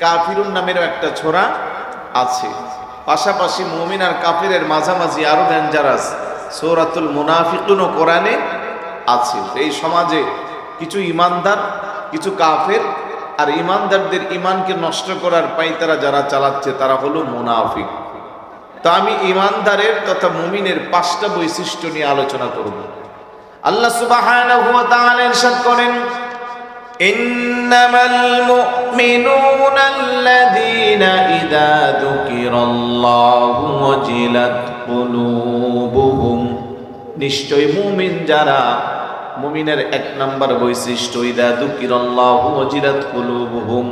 কাফিরুন নামেরও একটা ছোরা আছে। পাশাপাশি মুমিন আর কাফিরের মাঝামাঝি আরও ডেঞ্জারাস সৌরাতুল মুনাফিকুনও কোরআনে আছে। এই সমাজে কিছু ইমানদার, কিছু কাফের আর ইমানদারদের ইমানকে নষ্ট করার পাইতারা যারা চালাচ্ছে, তারা হলো মুনাফিক। তা আমি ইমানদারের তথা মুমিনের পাঁচটা বৈশিষ্ট্য নিয়ে আলোচনা করব। আল্লাহ সুবাহ করেন المؤمنون الذين إذا ذكر الله وجلت قلوبهم নিশ্চয় মুমিন যারা মুমিনের এক নাম্বার বৈশিষ্ট্য ইদা দুকিরাল্লাহ ওয়াজিরাত কুলুবুহুম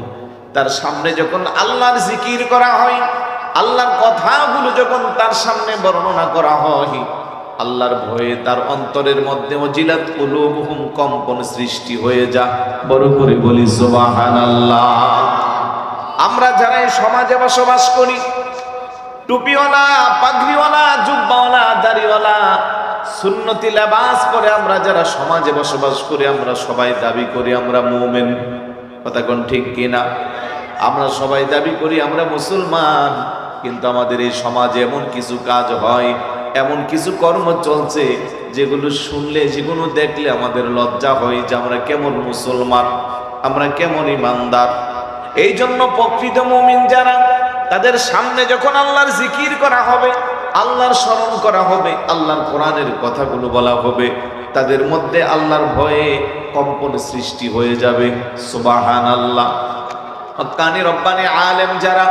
তার সামনে যখন আল্লাহর জিকির করা হয় আল্লাহর কথাগুলো যখন তার সামনে বর্ণনা করা হয় আল্লাহর ভয়ে তার অন্তরের মধ্যে ওজিলাত কুলুবুহুম কম্পন সৃষ্টি হয়ে যা। বড় করে বলি, সুবহানাল্লাহ। আমরা যারা এই সমাজে বসবাস করি, টুপিওয়ালা, পাগড়িওয়ালা, জুব্বাওয়ালা, দাড়িওয়ালা, সুন্নতি লেবাস পরে আমরা যারা সমাজে বসবাস করি, আমরা সবাই দাবি করি আমরা মুমিন। কথা কোন ঠিক কিনা আমরা সবাই দাবি করি আমরা মুসলমান, কিন্তু আমাদের এই সমাজে এমন কিছু কাজ হয় এমন কিছু কর্ম চলছে যেগুলো শুনলে, যেগুলো দেখলে আমাদের লজ্জা হয় যে আমরা কেমন মুসলমান, আমরা কেমন ইমানদার। এই জন্য প্রকৃত মুমিন যারা, তাদের সামনে যখন আল্লাহর জিকির করা হবে, আল্লাহর স্মরণ করা হবে, আল্লাহর কোরআনের কথাগুলো বলা হবে, তাদের মধ্যে আল্লাহর ভয়ে কম্পন সৃষ্টি হয়ে যাবে। সুবাহান আল্লাহ হক্কানি রব্বানি আলেম যারা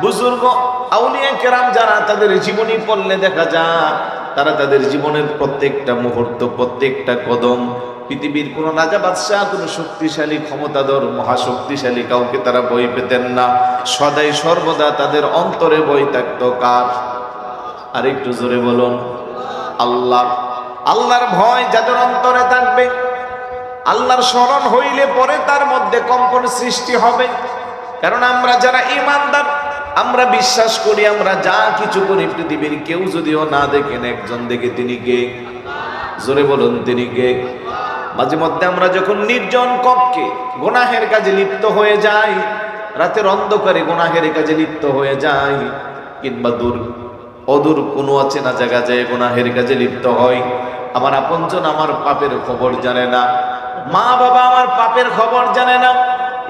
বুজুর্গ, আউলিয়া কেরাম যারা, তাদের জীবনী পড়লে দেখা যায়, তারা তাদের জীবনের প্রত্যেকটা মুহূর্ত, প্রত্যেকটা কদম, পৃথিবীর কোনো রাজা, বাদশাহ, কোনো শক্তিশালী, ক্ষমতাধর, মহাশক্তিশালী কাউকে তারা বই পেতেন না। সদাই সর্বদা তাদের অন্তরে বই থাকত। কার? আর একটু জোরে বলুন। আল্লাহ। আল্লাহর ভয় যাদের অন্তরে থাকবে, আল্লাহর স্মরণ হইলে পরে তার মধ্যে কম্পন সৃষ্টি হবে। কারণ আমরা যারা ইমানদার আমরা বিশ্বাস করি, আমরা যা কিছু করি পৃথিবীর কেউ যদিও না দেখেন, একজন দেখে তিনি কে? জোরে বলুন, তিনি কে? মাঝে মধ্যে আমরা যখন নির্জন কক্ষে গোনাহের কাজে লিপ্ত হয়ে যাই, রাতের অন্ধকারে গোনাহের কাজে লিপ্ত হয়ে যাই, কিংবা দূর, অদূর কোনো না জায়গা যায় গোনাহের কাজে লিপ্ত হয়। আমার আপনজন আমার পাপের খবর জানে না। মা বাবা আমার পাপের খবর জানে না।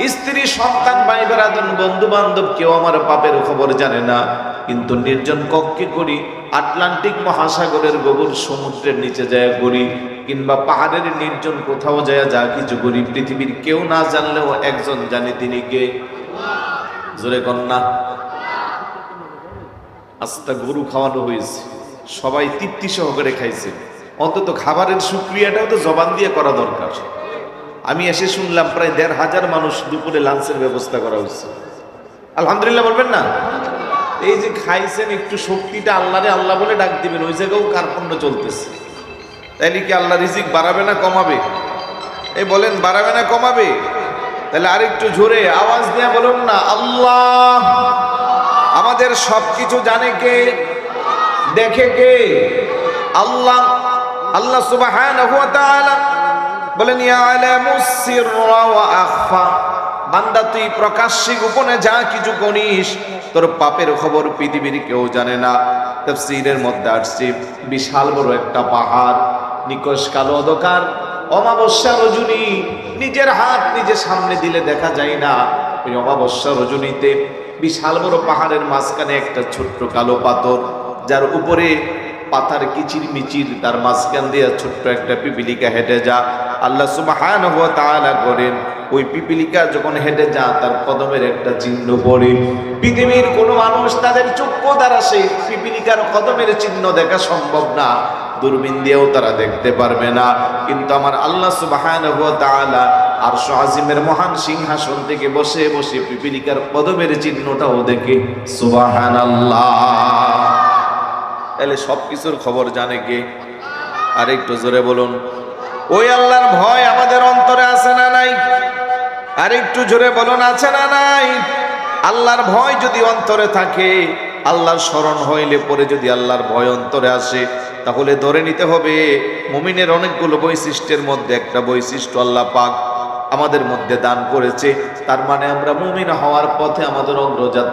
স্ত্রী, সন্তান ভাই বেড়াদন বন্ধু বান্ধব কেউ আমার পাপের খবর জানে না। কিন্তু নির্জন কক্ষে করি, আটলান্টিক মহাসাগরের গোবর সমুদ্রের নিচে যায় করি কিংবা পাহাড়ের নির্জন কোথাও যায় যা কিছু করি পৃথিবীর কেউ না জানলেও একজন জানে তিনি কে। জোরে কন্যা। আস্তা গরু খাওয়ানো হয়েছে। সবাই তৃপ্তি সহকারে খাইছে। অন্তত খাবারের সুক্রিয়াটাও তো জবান দিয়ে করা দরকার। আমি এসে শুনলাম প্রায় দেড় হাজার মানুষ দুপুরে লাঞ্চের ব্যবস্থা করা হয়েছে আলহামদুলিল্লাহ বলবেন না? এই যে খাইছেন, একটু শক্তিটা আল্লাহরে আল্লাহ বলে ডাক দিবেন, ওই জায়গাও কার্পণ্য চলতেছে। তাইলে কি আল্লাহ রিজিক বাড়াবে না কমাবে? এই বলেন, বাড়াবে না কমাবে? তাহলে আরেকটু জোরে আওয়াজ দিয়ে বলুন না, আল্লাহ আমাদের সব কিছু জানে কে, দেখে কে? আল্লাহ আল্লাহ তাআলা বলেন বান্দা, তুই প্রকাশ্যে গোপনে যা কিছু করিস, তোর পাপের খবর পৃথিবীর কেউ জানে না। তাফসীরের মধ্যে আসছে, বিশাল বড় একটা পাহাড়, নিকশ কালো অন্ধকার, অমাবস্যা রজনী, নিজের হাত নিজে সামনে দিলে দেখা যায় না। ওই অমাবস্যা রজনীতে বিশাল বড় পাহাড়ের মাঝখানে একটা ছোট্ট কালো পাথর, যার উপরে পাতার কিচির মিচির তার মাঝখান দিয়ে ছোট্ট একটা পিপিলিকা হেঁটে যা। আল্লাহ সুবহানাহু ওয়া তাআলা করেন, ওই পিপিলিকা যখন হেঁটে যা তার কদমের একটা চিহ্ন পড়ে। পৃথিবীর কোনো মানুষ তাদের চক্ষু দ্বারা সেই পিপিলিকার কদমের চিহ্ন দেখা সম্ভব না। দূরবীন দিয়েও তারা দেখতে পারবে না। কিন্তু আমার আল্লাহ সুবহানাহু ওয়া তাআলা আর আজিমের মহান সিংহাসন থেকে বসে বসে পিপিলিকার কদমের চিহ্নটাও দেখে, সুবহানাল্লাহ। তাহলে সব কিছুর খবর জানে কে? আর একটু জোরে বলুন। ওই আল্লাহর ভয় আমাদের অন্তরে আছে না নাই? আর একটু জোরে বলুন, আছে না নাই? আল্লাহর ভয় যদি অন্তরে থাকে, আল্লাহর স্মরণ হইলে পরে যদি আল্লাহর ভয় অন্তরে আসে, তাহলে ধরে নিতে হবে, মুমিনের অনেকগুলো বৈশিষ্ট্যের মধ্যে একটা বৈশিষ্ট্য আল্লাহ পাক আমাদের মধ্যে দান করেছে। তার মানে আমরা মুমিন হওয়ার পথে আমাদের অগ্রযাত্রা